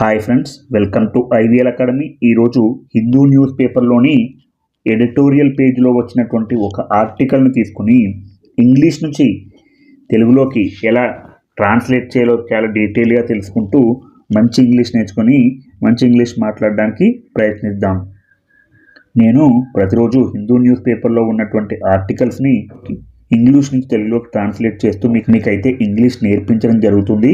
Hi friends welcome to IVL academy ఈరోజు Hindu news పేపర్లోని editorial పేజ్లో వచ్చినటువంటి ఒక ఆర్టికల్ని తీసుకుని ఇంగ్లీష్ నుంచి తెలుగులోకి ఎలా ట్రాన్స్లేట్ చేయాలో చాలా డీటెయిల్గా తెలుసుకుంటూ మంచి ఇంగ్లీష్ నేర్చుకొని మంచి ఇంగ్లీష్ మాట్లాడడానికి ప్రయత్నిద్దాం. నేను ప్రతిరోజు హిందూ న్యూస్ పేపర్లో ఉన్నటువంటి ఆర్టికల్స్ని ఇంగ్లీష్ నుంచి తెలుగులోకి ట్రాన్స్లేట్ చేస్తూ మీకు మీకైతే ఇంగ్లీష్ నేర్పించడం జరుగుతుంది.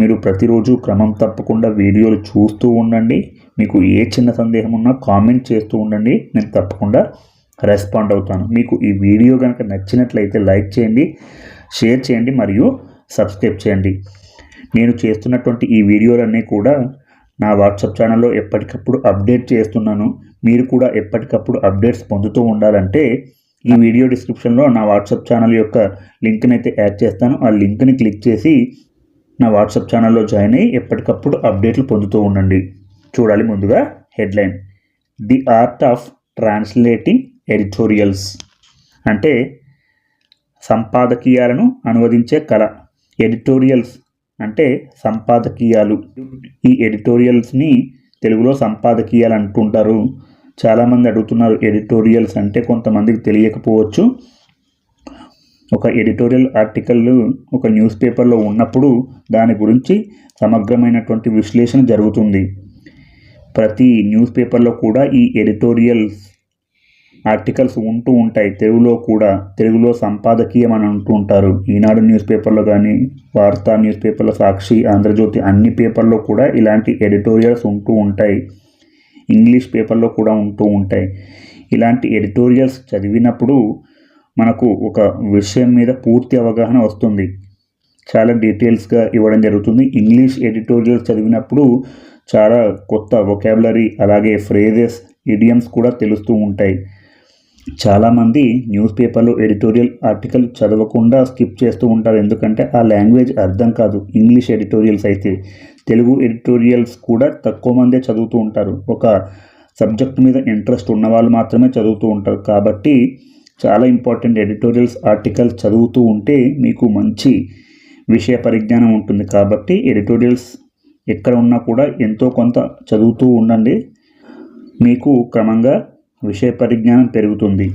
మీరు ప్రతిరోజు క్రమం తప్పకుండా వీడియోలు చూస్తూ ఉండండి. మీకు ఏ చిన్న సందేహం ఉన్నా కామెంట్ చేస్తూ ఉండండి. నేను తప్పకుండా రెస్పాండ్ అవుతాను. మీకు ఈ వీడియో కనుక నచ్చినట్లయితే లైక్ చేయండి షేర్ చేయండి మరియు సబ్స్క్రైబ్ చేయండి. నేను చేస్తున్నటువంటి ఈ వీడియోలన్నీ కూడా నా వాట్సాప్ ఛానల్లో ఎప్పటికప్పుడు అప్డేట్ చేస్తున్నాను. మీరు కూడా ఎప్పటికప్పుడు అప్డేట్స్ పొందుతూ ఉండాలంటే ఈ వీడియో డిస్క్రిప్షన్లో నా వాట్సాప్ ఛానల్ యొక్క లింక్ని అయితే యాడ్ చేస్తాను. ఆ లింక్ని క్లిక్ చేసి నా వాట్సాప్ ఛానల్లో జాయిన్ అయ్యి ఎప్పటికప్పుడు అప్డేట్లు పొందుతూ ఉండండి. చూడాలి ముందుగా headline. The art of translating editorials అంటే సంపాదకీయాలను అనువదించే కళ. ఎడిటోరియల్స్ అంటే సంపాదకీయాలు. ఈ ఎడిటోరియల్స్ని తెలుగులో సంపాదకీయాలు అంటుంటారు. చాలామంది అడుగుతున్నారు ఎడిటోరియల్స్ అంటే కొంతమందికి తెలియకపోవచ్చు. ఒక ఎడిటోరియల్ ఆర్టికల్ ఒక న్యూస్ పేపర్లో ఉన్నప్పుడు దాని గురించి సమగ్రమైనటువంటి విశ్లేషణ జరుగుతుంది. ప్రతి న్యూస్ పేపర్లో కూడా ఈ ఎడిటోరియల్స్ ఆర్టికల్స్ ఉంటూ ఉంటాయి. తెలుగులో కూడా తెలుగులో సంపాదకీయం అని అంటూ ఉంటారు. ఈనాడు న్యూస్ పేపర్లో కానీ వార్తా న్యూస్ పేపర్లో సాక్షి ఆంధ్రజ్యోతి అన్ని పేపర్లో కూడా ఇలాంటి ఎడిటోరియల్స్ ఉంటూ ఉంటాయి. ఇంగ్లీష్ పేపర్లో కూడా ఉంటూ ఉంటాయి. ఇలాంటి ఎడిటోరియల్స్ చదివినప్పుడు మనకు ఒక విషయం మీద పూర్తి అవగాహన వస్తుంది. చాలా డీటెయిల్స్గా ఇవ్వడం జరుగుతుంది. ఇంగ్లీష్ ఎడిటోరియల్స్ చదివినప్పుడు చాలా కొత్త వొకాబులరీ అలాగే ఫ్రేజెస్ ఇడియమ్స్ కూడా తెలుస్తూ ఉంటాయి. చాలామంది న్యూస్ పేపర్లో ఎడిటోరియల్ ఆర్టికల్ చదవకుండా స్కిప్ చేస్తూ ఉంటారు. ఎందుకంటే ఆ లాంగ్వేజ్ అర్థం కాదు. ఇంగ్లీష్ ఎడిటోరియల్స్ అయితే తెలుగు ఎడిటోరియల్స్ కూడా తక్కువ మందే చదువుతూ ఉంటారు. ఒక సబ్జెక్ట్ మీద ఇంట్రెస్ట్ ఉన్న వాళ్ళు మాత్రమే చదువుతూ ఉంటారు. కాబట్టి చాలా ఇంపార్టెంట్ ఎడిటోరియల్స్ ఆర్టికల్స్ చదువుతూ ఉంటే మీకు మంచి విషయ పరిజ్ఞానం ఉంటుంది. కాబట్టి ఎడిటోరియల్స్ ఎక్కడ ఉన్నా కూడా ఎంతో కొంత చదువుతూ ఉండండి. మీకు క్రమంగా విషయ పరిజ్ఞానం పెరుగుతుంది.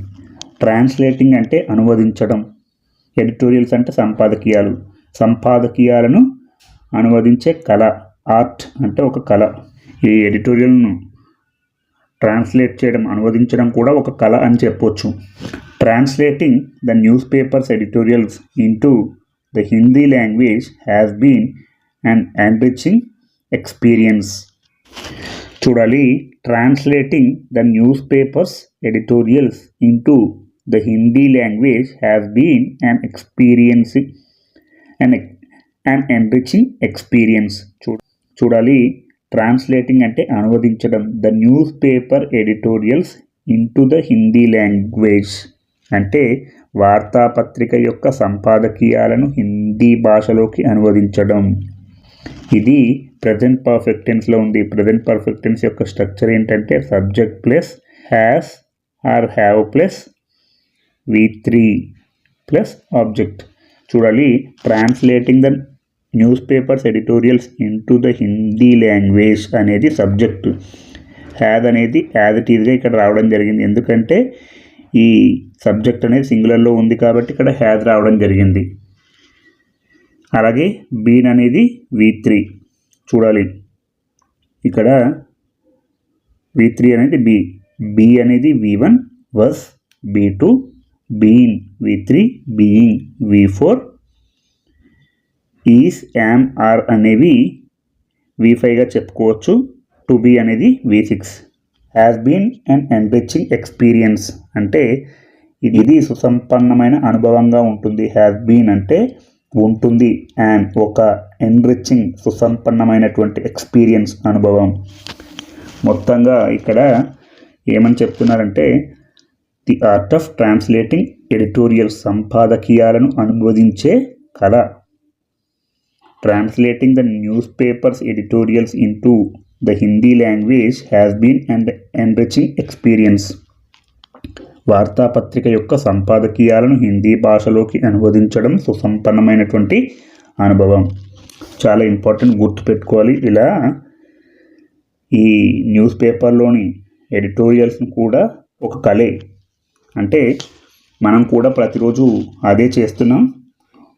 ట్రాన్స్లేటింగ్ అంటే అనువదించడం. ఎడిటోరియల్స్ అంటే సంపాదకీయాలు. సంపాదకీయాలను అనువదించే కళ ఆర్ట్ అంటే ఒక కళ. ఈ ఎడిటోరియల్ను ట్రాన్స్లేట్ చేయడం అనువదించడం కూడా ఒక కళ అని చెప్పొచ్చు. Translating the newspapers editorials into the Hindi language has been and enriching experience చూడాలి. Translating the newspapers editorials into the Hindi language has been and experiencing and and enriching experience చూ చూడాలి. ట్రాన్స్లేటింగ్ అంటే అనువదించడం. The newspaper editorials into the Hindi language అంటే వార్తాపత్రిక యొక్క సంపాదకీయాలను హిందీ భాషలోకి అనువదించడం. ఇది present perfect టెన్స్లో ఉంది. ప్రజెంట్ పర్ఫెక్ట్ టెన్స్ యొక్క స్ట్రక్చర్ ఏంటంటే subject plus has or have plus V three plus object చూడాలి. Translating the newspapers editorials into the Hindi language అనేది సబ్జెక్ట్ హ్యాద్ అనేది యాజ్ ఇట్ ఈజ్గా ఇక్కడ రావడం జరిగింది. ఎందుకంటే ఈ సబ్జెక్ట్ అనేది సింగులర్లో ఉంది కాబట్టి ఇక్కడ హ్యాద్ రావడం జరిగింది. అలాగే బీన్ అనేది వి త్రీ చూడాలి. ఇక్కడ వి త్రీ అనేది బి బి అనేది V one was be two been V three being V four is am are అనేవి వి ఫైవ్గా చెప్పుకోవచ్చు. టు బి అనేది V six has been and enriching experience అంటే ఇది సుసంపన్నమైన అనుభవంగా ఉంటుంది. హ్యాస్ బీన్ అంటే ఉంటుంది. అండ్ ఒక ఎన్రిచింగ్ సుసంపన్నమైనటువంటి ఎక్స్పీరియన్స్ అనుభవం. మొత్తంగా ఇక్కడ ఏమని చెప్తున్నారంటే the art of translating editorial సంపాదకీయాలను అనువదించే కళ. Translating the newspapers editorials into the Hindi language has been and enriching experience వార్తాపత్రిక యొక్క సంపాదకీయాలను హిందీ భాషలోకి అనువదించడం సుసంపన్నమైనటువంటి అనుభవం. చాలా ఇంపార్టెంట్ గుర్తుపెట్టుకోవాలి ఇలా ఈ న్యూస్ పేపర్లోని ఎడిటోరియల్స్ని కూడా ఒక కళే. అంటే మనం కూడా ప్రతిరోజు అదే చేస్తున్నాం.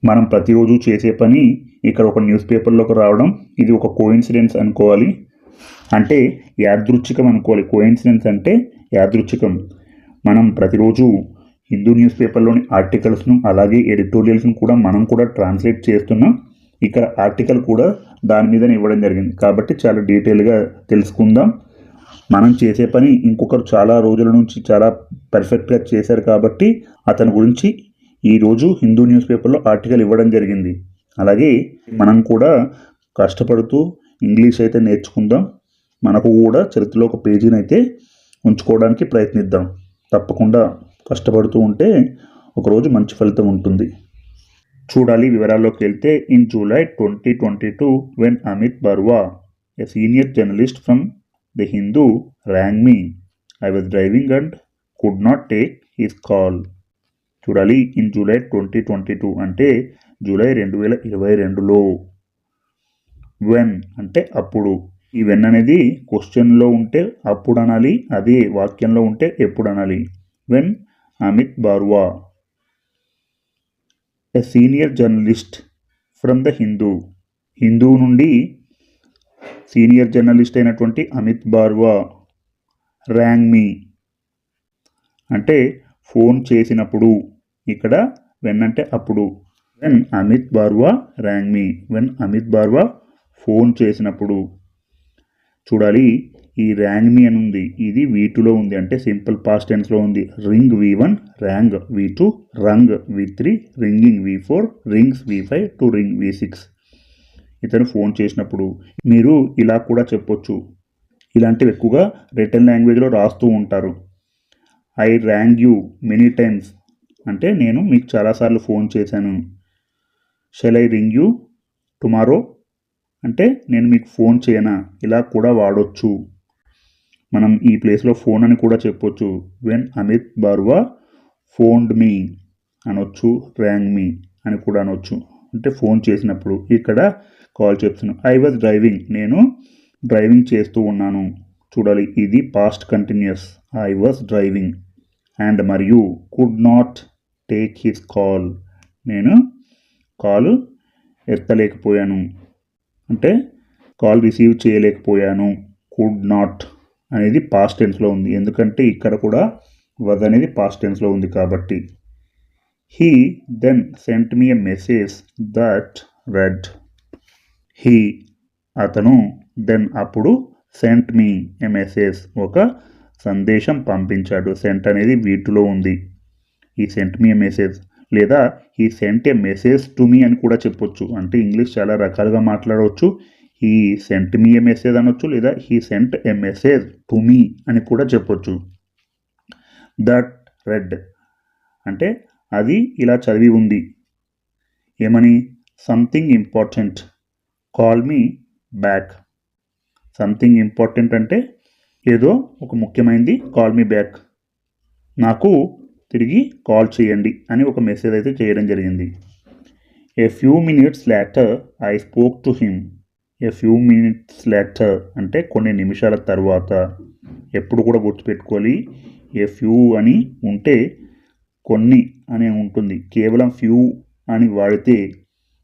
మనం ప్రతిరోజు చేసే పని ఇక్కడ ఒక న్యూస్ పేపర్లోకి రావడం ఇది ఒక కోయిన్సిడెన్స్ అనుకోవాలి. అంటే యాదృచ్ఛికం అనుకోవాలి. కోయిన్సిడెన్స్ అంటే యాదృచ్ఛికం. మనం ప్రతిరోజు హిందూ న్యూస్ పేపర్లోని ఆర్టికల్స్ను అలాగే ఎడిటోరియల్స్ను కూడా మనం కూడా ట్రాన్స్లేట్ చేస్తున్నాం. ఇక్కడ ఆర్టికల్ కూడా దాని మీదనే ఇవ్వడం జరిగింది. కాబట్టి చాలా డీటెయిల్గా తెలుసుకుందాం. మనం చేసే పని ఇంకొకరు చాలా రోజుల నుంచి చాలా పర్ఫెక్ట్గా చేశారు కాబట్టి అతని గురించి ఈరోజు హిందూ న్యూస్ పేపర్లో ఆర్టికల్ ఇవ్వడం జరిగింది. అలాగే మనం కూడా కష్టపడుతూ ఇంగ్లీష్ అయితే నేర్చుకుందాం. మనకు కూడా చరిత్రలో ఒక పేజీని అయితే ఉంచుకోవడానికి ప్రయత్నిద్దాం. తప్పకుండా కష్టపడుతూ ఉంటే ఒకరోజు మంచి ఫలితం ఉంటుంది. చూడాలి వివరాల్లోకి వెళ్తే in July twenty twenty two when Amit Barua a senior journalist from the Hindu rang me. I was driving and could not take his call. చూడాలి in July twenty twenty two అంటే జూలై రెండు వేల ఇరవై రెండులో. When అంటే అప్పుడు. ఈ when అనేది క్వశ్చన్లో ఉంటే అప్పుడు అనాలి అదే వాక్యంలో ఉంటే ఎప్పుడు అనాలి when Amit Barua. A senior journalist from the Hindu Hindu నుండి సీనియర్ జర్నలిస్ట్ అయినటువంటి అమిత్ బార్వా. ర్యాంగ్ మీ అంటే ఫోన్ చేసినప్పుడు. ఇక్కడ వెన్ అంటే అప్పుడు. When Amit Barua rang me when Amit Barua phone చేసినప్పుడు చూడాలి ఈ ర్యాంగ్ మీ అని ఉంది. ఇది వీ టూలో ఉంది. అంటే సింపుల్ పాస్ట్ టెన్స్లో ఉంది. Ring V one rang V two rung V three ringing V four rings V five to ring V six ఇతను ఫోన్ చేసినప్పుడు మీరు ఇలా కూడా చెప్పొచ్చు. ఇలాంటివి ఎక్కువగా రిటర్న్ లాంగ్వేజ్లో రాస్తూ ఉంటారు. I rang you many times అంటే నేను మీకు చాలాసార్లు ఫోన్ చేశాను. Shall I ring you tomorrow అంటే నేను మీకు ఫోన్ చేయనా? ఇలా కూడా వాడొచ్చు. మనం ఈ ప్లేస్లో ఫోన్ అని కూడా చెప్పొచ్చు. When Amit Barwa phoned me అనొచ్చు ర్యాంగ్ మీ అని కూడా అనొచ్చు. అంటే ఫోన్ చేసినప్పుడు ఇక్కడ కాల్ చెప్తున్నాను ఐ వాజ్ డ్రైవింగ్ నేను డ్రైవింగ్ చేస్తూ ఉన్నాను. చూడాలి. ఇది past continuous I was driving and మరియు could not take his call నేను కాల్ ఎత్తలేకపోయాను. అంటే కాల్ రిసీవ్ చేయలేకపోయాను. కుడ్ నాట్ అనేది పాస్ట్ టెన్స్లో ఉంది. ఎందుకంటే ఇక్కడ కూడా వద్ అనేది పాస్ట్ టెన్స్లో ఉంది కాబట్టి. He then sent me a message that read. He అతను దెన్ అప్పుడు సెంట్ మీ ఎ మెసేజ్ ఒక సందేశం పంపించాడు. సెంట్ అనేది వీటిలో ఉంది. ఈ సెంట్ మీ ఎ మెసేజ్ లేదా ఈ sent a message to me అని కూడా చెప్పొచ్చు. అంటే ఇంగ్లీష్ చాలా రకాలుగా మాట్లాడవచ్చు. ఈ సెంట్ మీ ఏ మెసేజ్ అనొచ్చు లేదా he sent a message to me అని కూడా చెప్పొచ్చు. దట్ రెడ్ అంటే అది ఇలా చదివి ఉంది. ఏమని? Something important call me back something important అంటే ఏదో ఒక ముఖ్యమైనది కాల్ మీ బ్యాక్ నాకు తిరిగి కాల్ చేయండి అని ఒక మెసేజ్ అయితే చేయడం జరిగింది. A few minutes later I spoke to him a few minutes later అంటే కొన్ని నిమిషాల తర్వాత. ఎప్పుడు కూడా గుర్తుపెట్టుకోవాలి. ఏ ఫ్యూ అని ఉంటే కొన్ని అనే ఉంటుంది. కేవలం ఫ్యూ అని వాడితే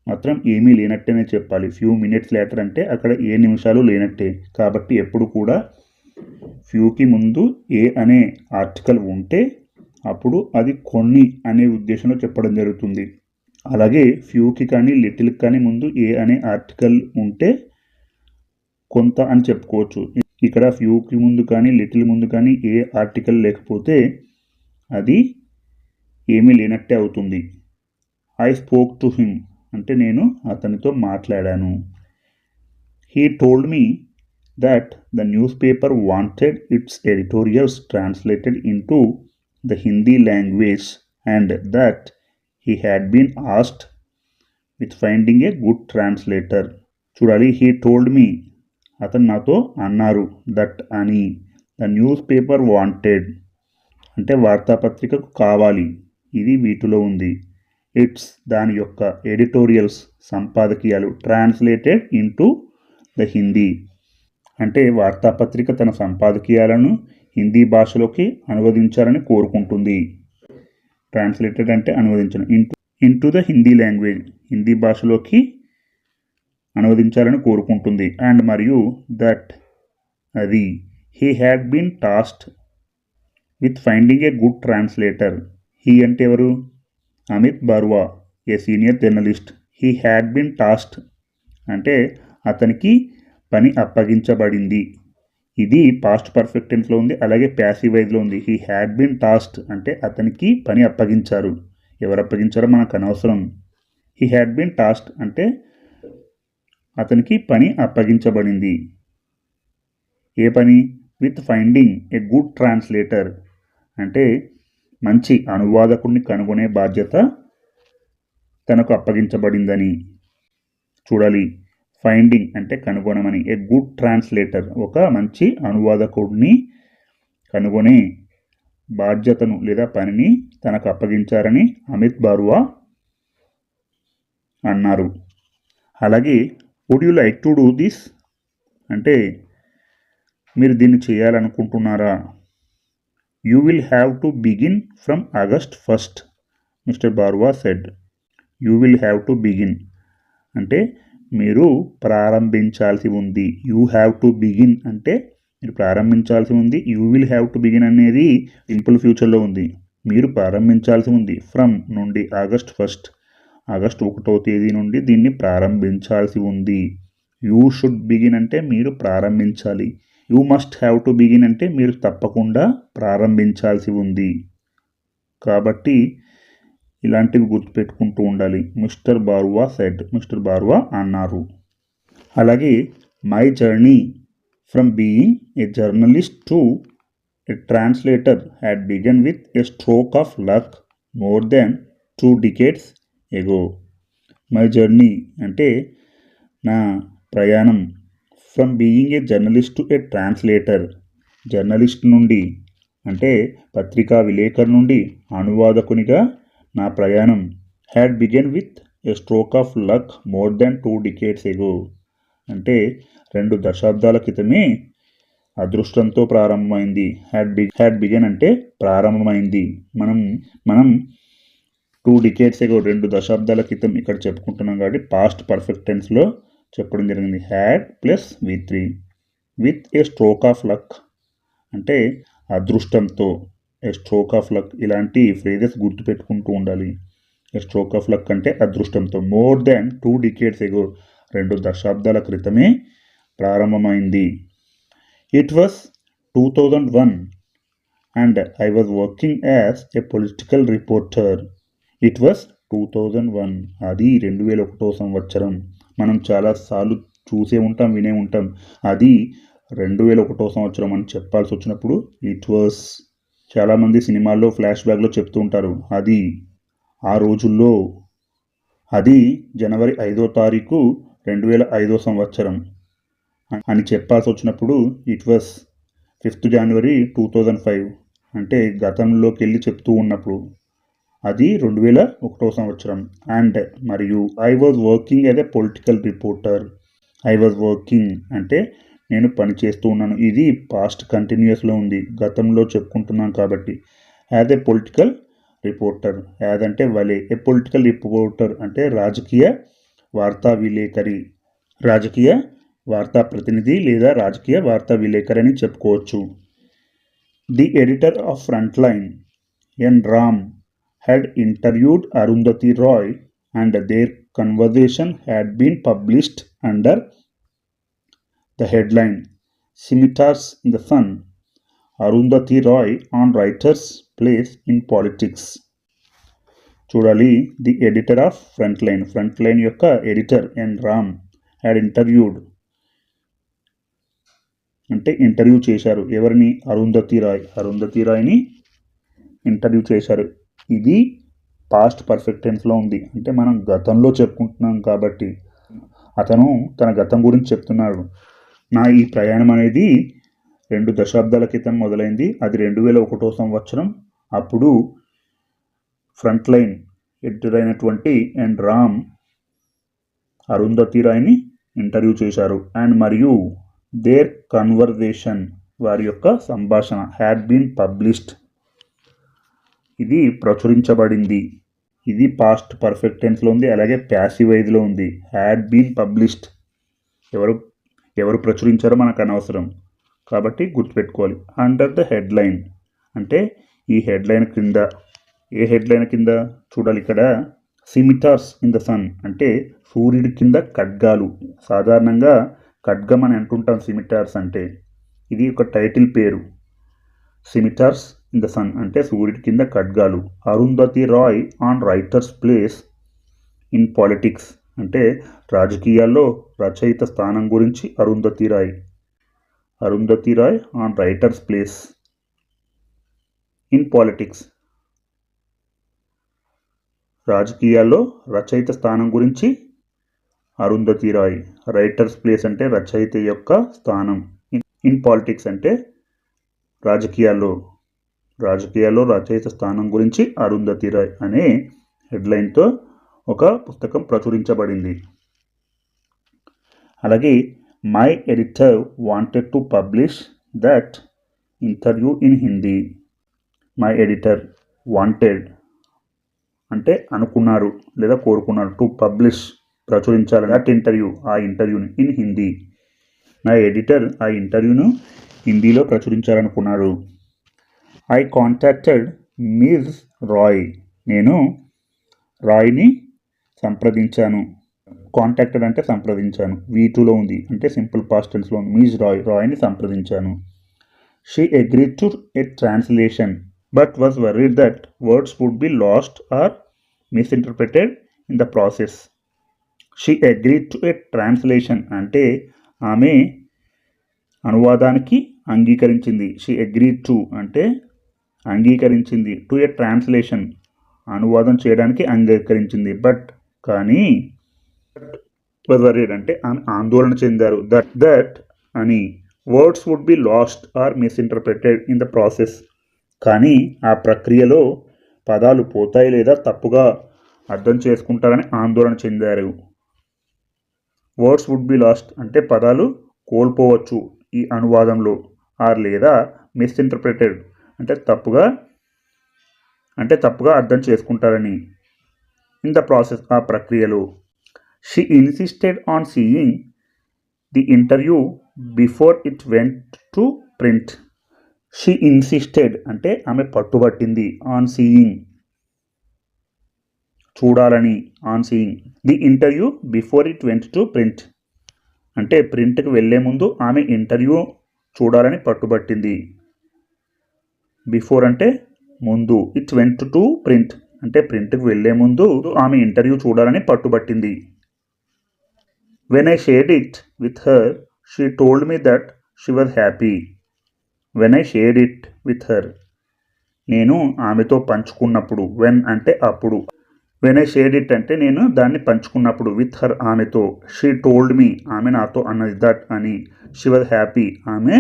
మాత్రం ఏమీ లేనట్టేనే చెప్పాలి. ఫ్యూ మినిట్స్ లేటర్ అంటే అక్కడ ఏ నిమిషాలు లేనట్టే. కాబట్టి ఎప్పుడు కూడా ఫ్యూకి ముందు ఏ అనే ఆర్టికల్ ఉంటే అప్పుడు అది కొన్ని అనే ఉద్దేశంలో చెప్పడం జరుగుతుంది. అలాగే ఫ్యూకి కానీ లిటిల్కి కానీ ముందు ఏ అనే ఆర్టికల్ ఉంటే కొంత అని చెప్పుకోవచ్చు. ఇక్కడ ఫ్యూకి ముందు కానీ లిటిల్ ముందు కానీ ఏ ఆర్టికల్ లేకపోతే అది ఏమీ లేనట్టే అవుతుంది. ఐ స్పోక్ టు హిమ్ అంటే నేను అతనితో మాట్లాడాను. He told me that the newspaper wanted its editorials translated in the the Hindi language and that had had asked with with finding good good translator చూడాలి హీ టోల్డ్ మీ అతను నాతో అన్నారు that అని. The news paper wanted అంటే వార్తాపత్రికకు కావాలి. ఇది వీటిలో ఉంది. ఇట్స్ దాని యొక్క ఎడిటోరియల్స్ సంపాదకీయాలు ట్రాన్స్లేటెడ్ ఇంటూ ద హిందీ అంటే వార్తాపత్రిక తన సంపాదకీయాలను హిందీ భాషలోకి అనువదించాలని కోరుకుంటుంది. ట్రాన్స్లేటెడ్ అంటే అనువదించడం into into the Hindi language Hindi భాషలోకి అనువదించాలని కోరుకుంటుంది. అండ్ మరియు దట్ అది he had been tasked with finding a good translator he అంటే ఎవరు? Amit Barua a senior journalist he had been tasked అంటే అతనికి పని అప్పగించబడింది. ఇది పాస్ట్ పర్ఫెక్ట్ టెన్స్లో ఉంది అలాగే ప్యాసివ్ వైజ్లో ఉంది. హీ హ్యాడ్ బీన్ టాస్క్ అంటే అతనికి పని అప్పగించారు. ఎవరు అప్పగించారో మనకు అనవసరం. హీ హ్యాడ్ బీన్ టాస్క్ అంటే అతనికి పని అప్పగించబడింది. ఏ పని? With finding a good translator అంటే మంచి అనువాదకుడిని కనుగొనే బాధ్యత తనకు అప్పగించబడిందని. చూడాలి. ఫైండింగ్ అంటే కనుగొనమని. ఏ గుడ్ ట్రాన్స్లేటర్ ఒక మంచి అనువాదకుడిని కనుగొని బాధ్యతను లేదా పనిని తనకు అప్పగించారని అమిత్ బారువా అన్నారు. అలాగే would you like to do this అంటే మీరు దీన్ని చేయాలనుకుంటున్నారా? You will have to begin from August first mister Barua said you will have to begin అంటే మీరు ప్రారంభించాల్సి ఉంది. యూ హ్యావ్ టు బిగిన్ అంటే మీరు ప్రారంభించాల్సి ఉంది. You will have to begin అనేది సింపుల్ ఫ్యూచర్లో ఉంది. మీరు ప్రారంభించాల్సి ఉంది ఫ్రమ్ నుండి ఆగస్ట్ ఫస్ట్ ఆగస్ట్ ఒకటో తేదీ నుండి దీన్ని ప్రారంభించాల్సి ఉంది. యూ షుడ్ బిగిన్ అంటే మీరు ప్రారంభించాలి. You must have to begin అంటే మీరు తప్పకుండా ప్రారంభించాల్సి ఉంది. కాబట్టి ఇలాంటివి గుర్తుపెట్టుకుంటూ ఉండాలి. Mister Barua said mister Barua అన్నారు. అలాగే my journey from being a journalist to a translator had begun with a stroke of luck more than two decades ago my journey అంటే నా ప్రయాణం from being a journalist to a translator journalist నుండి అంటే పత్రికా విలేకరు నుండి అనువాదకునిగా నా ప్రయాణం had begun with a stroke of luck more than two decades ago అంటే రెండు దశాబ్దాల క్రితమే అదృష్టంతో ప్రారంభమైంది. హ్యాడ్ బి హ్యాడ్ బిగన్ అంటే ప్రారంభమైంది. మనం మనం టూ డికేట్స్ ఎగో రెండు దశాబ్దాల క్రితం ఇక్కడ చెప్పుకుంటున్నాం కాబట్టి పాస్ట్ పర్ఫెక్ట్ టెన్స్లో చెప్పడం జరిగింది. Had plus V three with a stroke of luck అంటే అదృష్టంతో. ఏ స్ట్రోక్ ఆఫ్ లక్ ఇలాంటి ఫ్రేజెస్ గుర్తుపెట్టుకుంటూ ఉండాలి. ఏ స్ట్రోక్ ఆఫ్ లక్ అంటే అదృష్టంతో more than two decades ago రెండు దశాబ్దాల క్రితమే ప్రారంభమైంది. It was two thousand one and I was working as a political reporter it was two thousand one అది రెండు వేల ఒకటో సంవత్సరం. మనం చాలాసార్లు చూసే ఉంటాం వినే ఉంటాం. అది రెండు వేల ఒకటో సంవత్సరం అని చెప్పాల్సి వచ్చినప్పుడు ఇట్ వాస్ చాలామంది సినిమాల్లో ఫ్లాష్ బ్యాక్లో చెప్తూ ఉంటారు అది ఆ రోజుల్లో అది జనవరి ఐదో తారీఖు రెండు వేల ఐదో సంవత్సరం అని చెప్పాల్సి వచ్చినప్పుడు it was fifth January two thousand five అంటే గతంలోకి వెళ్ళి చెప్తూ ఉన్నప్పుడు అది రెండు వేల ఒకటో సంవత్సరం. అండ్ మరియు I was working as a political reporter I was working అంటే నేను పనిచేస్తూ ఉన్నాను. ఇది పాస్ట్ కంటిన్యూస్లో ఉంది. గతంలో చెప్పుకుంటున్నాను కాబట్టి. As a political reporter. As అంటే వలే ఏ పొలిటికల్ రిపోర్టర్ అంటే రాజకీయ వార్తా విలేకరి. రాజకీయ వార్తా ప్రతినిధి లేదా రాజకీయ వార్తా విలేకరి అని చెప్పుకోవచ్చు. The editor of Frontline N Ram had interviewed Arundhati Roy and their conversation had been published under the headline Scimitars in the Sun Arundhati Roy on Writer's Place in Politics. చూడాలి the editor of Frontline Frontline యొక్క editor N Ram had interviewed అంటే interview చేశారు. ఎవరిని? అరుంధతి రాయ్ అరుంధతి రాయ్ని interview చేశారు. ఇది past perfect టెన్స్లో ఉంది. అంటే మనం గతంలో చెప్పుకుంటున్నాం కాబట్టి. అతను తన గతం గురించి చెప్తున్నాడు. నా ఈ ప్రయాణం అనేది రెండు దశాబ్దాల క్రితం మొదలైంది. అది రెండు వేల ఒకటో సంవత్సరం. అప్పుడు Frontline editor and Ram Arundhati రాయ్ని interview చేశారు. అండ్ మరియు దేర్ కన్వర్జేషన్ వారి యొక్క సంభాషణ హ్యాడ్ బీన్ పబ్లిష్డ్. ఇది ప్రచురించబడింది. ఇది పాస్ట్ పర్ఫెక్ట్ టెన్స్లో ఉంది. అలాగే ప్యాసివైజ్లో ఉంది. Had been published. ఎవరు ఎవరు ప్రచురించారో మనకు అనవసరం. కాబట్టి గుర్తుపెట్టుకోవాలి. అండర్ ద హెడ్లైన్ అంటే ఈ హెడ్లైన్ కింద ఏ హెడ్లైన్ కింద చూడాలి ఇక్కడ? సిమిటార్స్ ఇన్ ద సన్ అంటే సూర్యుడి కింద ఖడ్గాలు. సాధారణంగా ఖడ్గం అని అంటుంటాం సిమిటార్స్ అంటే. ఇది ఒక టైటిల్ పేరు. సిమిటార్స్ ఇన్ ద సన్ అంటే సూర్యుడి కింద ఖడ్గాలు. Arundhati Roy on writers place in politics అంటే రాజకీయాల్లో రచయిత స్థానం గురించి Arundhati Roy Arundhati Roy on writers place. In politics. రాజకీయాల్లో రచయిత స్థానం గురించి అరుంధతి రాయ్ రైటర్స్ ప్లేస్ అంటే రచయిత యొక్క స్థానం. ఇన్ పాలిటిక్స్ అంటే రాజకీయాల్లో రాజకీయాల్లో రచయిత స్థానం గురించి అరుంధతి రాయ్ అనే హెడ్లైన్తో ఒక పుస్తకం ప్రచురించబడింది. అలాగే my editor wanted to publish that interview in Hindi my editor wanted అంటే అనుకున్నారు లేదా కోరుకున్నారు టు పబ్లిష్ ప్రచురించాలి దట్ ఇంటర్వ్యూ ఆ ఇంటర్వ్యూని ఇన్ హిందీ నా ఎడిటర్ ఆ ఇంటర్వ్యూను హిందీలో ప్రచురించాలనుకున్నారు. ఐ కాంటాక్టెడ్ మిస్ రాయ్ నేను రాయ్ని సంప్రదించాను. కాంటాక్టెడ్ అంటే సంప్రదించాను. వీ టూలో ఉంది. అంటే సింపుల్ పాస్టెన్స్లో ఉంది. మీజ్ రాయ్ రాయ్ని సంప్రదించాను. She agree to a translation but was worried that words would be lost or misinterpreted in the process. She agree to a translation అంటే ఆమె అనువాదానికి అంగీకరించింది. షీ అగ్రీ టు అంటే అంగీకరించింది. టు ఎ ట్రాన్స్లేషన్ అనువాదం చేయడానికి అంగీకరించింది. బట్ కానీ వాజ్ వరీడ్ అంటే ఆందోళన చెందారు. దట్ దట్ అని words would be lost or misinterpreted in the process కానీ ఆ ప్రక్రియలో పదాలు పోతాయి లేదా తప్పుగా అర్థం చేసుకుంటారని ఆందోళన చెందారు. వర్డ్స్ వుడ్ బి లాస్ట్ అంటే పదాలు కోల్పోవచ్చు ఈ అనువాదంలో. ఆర్ లేదా మిస్ఇంటర్ప్రిటెడ్ అంటే తప్పుగా అంటే తప్పుగా అర్థం చేసుకుంటారని. ఇన్ ద ప్రాసెస్ ఆ ప్రక్రియలో. She insisted on seeing the interview before it went to print she insisted అంటే ఆమె పట్టుబట్టింది ఆన్ సీయింగ్ చూడాలని on seeing the interview before it went to print అంటే ప్రింట్కి వెళ్ళే ముందు ఆమె ఇంటర్వ్యూ చూడాలని పట్టుబట్టింది. బిఫోర్ అంటే ముందు. ఇట్ వెంట్ టు ప్రింట్ అంటే ప్రింట్కి వెళ్ళే ముందు ఆమె ఇంటర్వ్యూ చూడాలని పట్టుబట్టింది. When I shared it with her she told me that she was happy when I shared it with her నేను ఆమెతో పంచుకున్నప్పుడు వెన్ అంటే అప్పుడు. వెన్ ఐ షేడ్ ఇట్ అంటే నేను దాన్ని పంచుకున్నప్పుడు విత్ హర్ ఆమెతో. షీ టోల్డ్ మీ ఆమె నాతో అన్నది దట్ అని. షీ వాజ్ హ్యాపీ ఆమె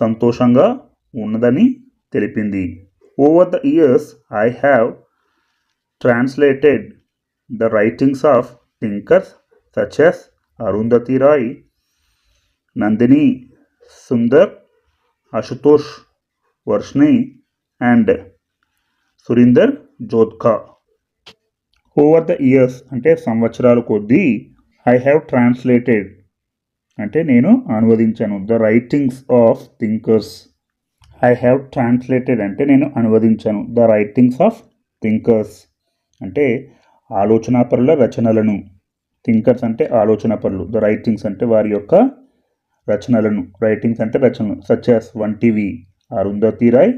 సంతోషంగా ఉన్నదని తెలిపింది. Over the years I have translated the writings of thinkers such as Arundhati Roy Nandini Sundar Ashutosh Varshney and Surinder Jodhka over the years అంటే సంవత్సరాల కొద్దీ ఐ హ్యావ్ ట్రాన్స్లేటెడ్ అంటే నేను అనువదించాను the writings of thinkers I have translated అంటే నేను అనువదించాను. The writings of thinkers అంటే ఆలోచనాపరుల రచనలను. థింకర్స్ అంటే ఆలోచనాపరులు. ద రైటింగ్స్ అంటే వారి యొక్క రచనలను. రైటింగ్స్ అంటే రచనలు. సచ్ వంటివి అరుంధతి రాయ్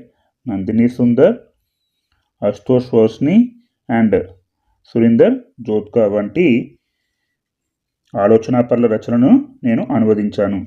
నందిని సుందర్ అశుతోష్ వర్ష్ని అండ్ సురీందర్ జోత్కా వంటి ఆలోచనాపరుల రచనను నేను అనువదించాను.